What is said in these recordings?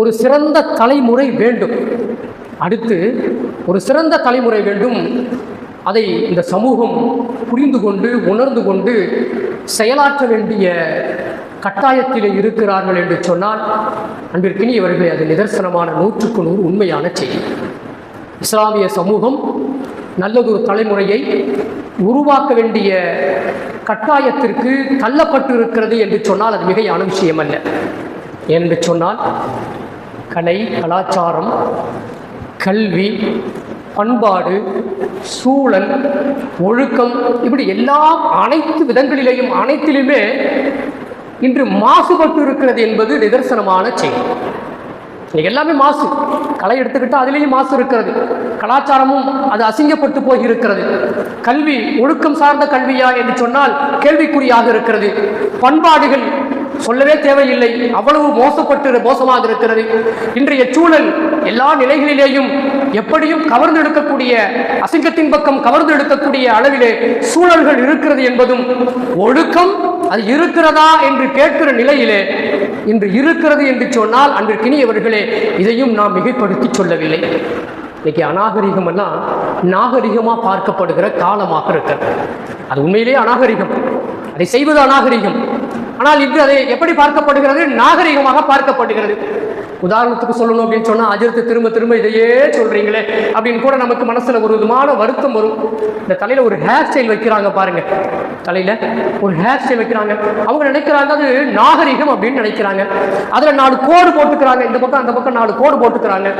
ஒரு சிறந்த தலைமுறை வேண்டும். அடுத்து ஒரு சிறந்த தலைமுறை வேண்டும். அதை இந்த சமூகம் புரிந்து கொண்டு உணர்ந்து கொண்டு செயலாற்ற வேண்டிய கட்டாயத்திலே இருக்கிறார்கள் என்று சொன்னால் அன்பிற்கினியவர்களே அது நிதர்சனமான நூற்றுக்கு நூறு உண்மையான செய்தி. இஸ்லாமிய சமூகம் நல்லதொரு தலைமுறையை உருவாக்க வேண்டிய கட்டாயத்திற்கு தள்ளப்பட்டு இருக்கிறது என்று சொன்னால் அது மிகையான விஷயம் அல்ல என்று சொன்னால் கலை கலாச்சாரம் கல்வி பண்பாடு சூழல் ஒழுக்கம் இப்படி எல்லா அனைத்து விதங்களிலேயும் அனைத்திலுமே இன்று மாசுபட்டு இருக்கிறது என்பது நிதர்சனமான செய்தி. இன்னைக்கு எல்லாமே மாசு. கலை எடுத்துக்கிட்டால் அதுலேயும் மாசு இருக்கிறது. கலாச்சாரமும் அது அசிங்கப்பட்டு போய் இருக்கிறது கல்வி ஒழுக்கம் சார்ந்த கல்வியா என்று சொன்னால் கேள்விக்குறியாக இருக்கிறது. பண்பாடுகள் சொல்லவே தேவையில்லை. அவ்வளவு மோசப்பட்டு மோசமாக இருக்கிறது. இன்றைய சூழல் எல்லா நிலைகளிலேயும் எப்படியும் கவர்ந்து எடுக்கக்கூடிய அசிங்கத்தின் பக்கம் கவர்ந்து எடுக்கக்கூடிய அளவிலே சூழல்கள் இருக்கிறது என்பதும் ஒழுக்கம் அது இருக்கிறதா என்று கேட்கிற நிலையிலே இன்று இருக்கிறது என்று சொன்னால் அன்றைக்கினியவர்களே இதையும் நாம் மிகைப்படுத்தி சொல்லவில்லை. இன்னைக்கு அநாகரிகம் எல்லாம் நாகரிகமாக பார்க்கப்படுகிற காலமாக இருக்கிறது. அது உண்மையிலேயே அநாகரிகம். அதை செய்வது அநாகரிகம். ஆனால் இன்று அதை எப்படி பார்க்கப்படுகிறது? நாகரிகமாக பார்க்கப்படுகிறது. உதாரணத்துக்கு சொல்லணும் அப்படின்னு சொன்னா அஜித்து திரும்ப திரும்ப இதையே சொல்றீங்களே அப்படின்னு கூட நமக்கு மனசுல ஒரு விதமான வருத்தம் வரும். இந்த தலையில ஒரு ஹேர் ஸ்டைல் வைக்கிறாங்க பாருங்க. தலையில ஒரு ஹேர் ஸ்டைல் வைக்கிறாங்க. அவங்க நினைக்கிறாங்க அது நாகரிகம் அப்படின்னு நினைக்கிறாங்க. அதுல நாலு கோடு போட்டுக்கிறாங்க. இந்த பக்கம் அந்த பக்கம் நாலு கோடு போட்டுக்கிறாங்க.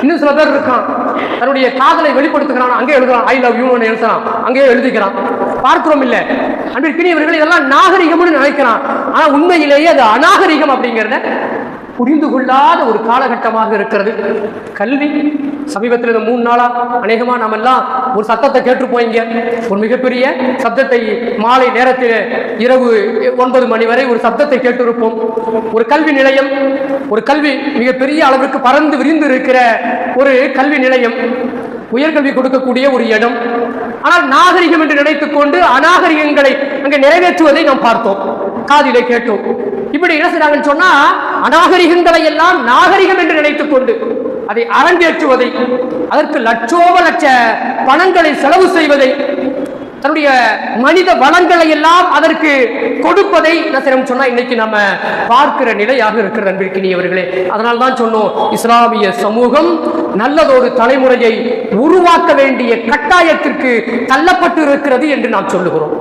இன்னும் சில பேர் இருக்கான். தன்னுடைய காதலை வெளிப்படுத்துகிறான். அங்கே எழுதுறான் ஐ லவ் யூ எழுதுறான். அங்கேயே எழுதிக்கிறான். பார்க்கிறோம் இல்ல. அன்பிற்கினி இவர்கள் இதெல்லாம் நாகரிகம்னு நினைக்கிறான். ஆனா உண்மையிலேயே அது அநாகரிகம் அப்படிங்கிறத புரிந்து கொள்ளாத ஒரு காலகட்டமாக இருக்கிறது. கல்வி சமீபத்தில் இந்த மூணு நாளா அநேகமா நம்ம எல்லாம் ஒரு சத்தத்தை கேட்டுப்போம் இங்கே. ஒரு மிகப்பெரிய சப்தத்தை மாலை நேரத்தில் இரவு ஒன்பது மணி வரை ஒரு சப்தத்தை கேட்டிருப்போம். ஒரு கல்வி நிலையம் ஒரு கல்வி மிகப்பெரிய அளவிற்கு பறந்து விரிந்து இருக்கிற ஒரு கல்வி நிலையம் உயர்கல்வி கொடுக்கக்கூடிய ஒரு இடம். ஆனால் நாகரிகம் என்று நினைத்துக் கொண்டு அநாகரிகங்களை அங்கே நிறைவேற்றுவதை நாம் பார்த்தோம். காதிலே கேட்டோம் இப்படி என்ன செய்றாங்கன்னு சொன்னா அநாகரிகங்களை எல்லாம் நாகரிகம் என்று நினைத்துக் கொண்டு அதை அரங்கேற்றுவதை அதற்கு லட்சோப லட்ச பணங்களை செலவு செய்வதை தன்னுடைய மனித வளங்களை எல்லாம் அதற்கு கொடுப்பதை என்ன சொன்னா இன்னைக்கு நம்ம பார்க்கிற நிலையாக இருக்கிற அன்பிற்கினியவர்களே அதனால தான் சொன்னோம் இஸ்லாமிய சமூகம் நல்லதொரு தலைமுறையை உருவாக்க வேண்டிய கட்டாயத்திற்கு தள்ளப்பட்டு இருக்கிறது என்று நாம் சொல்லுகிறோம்.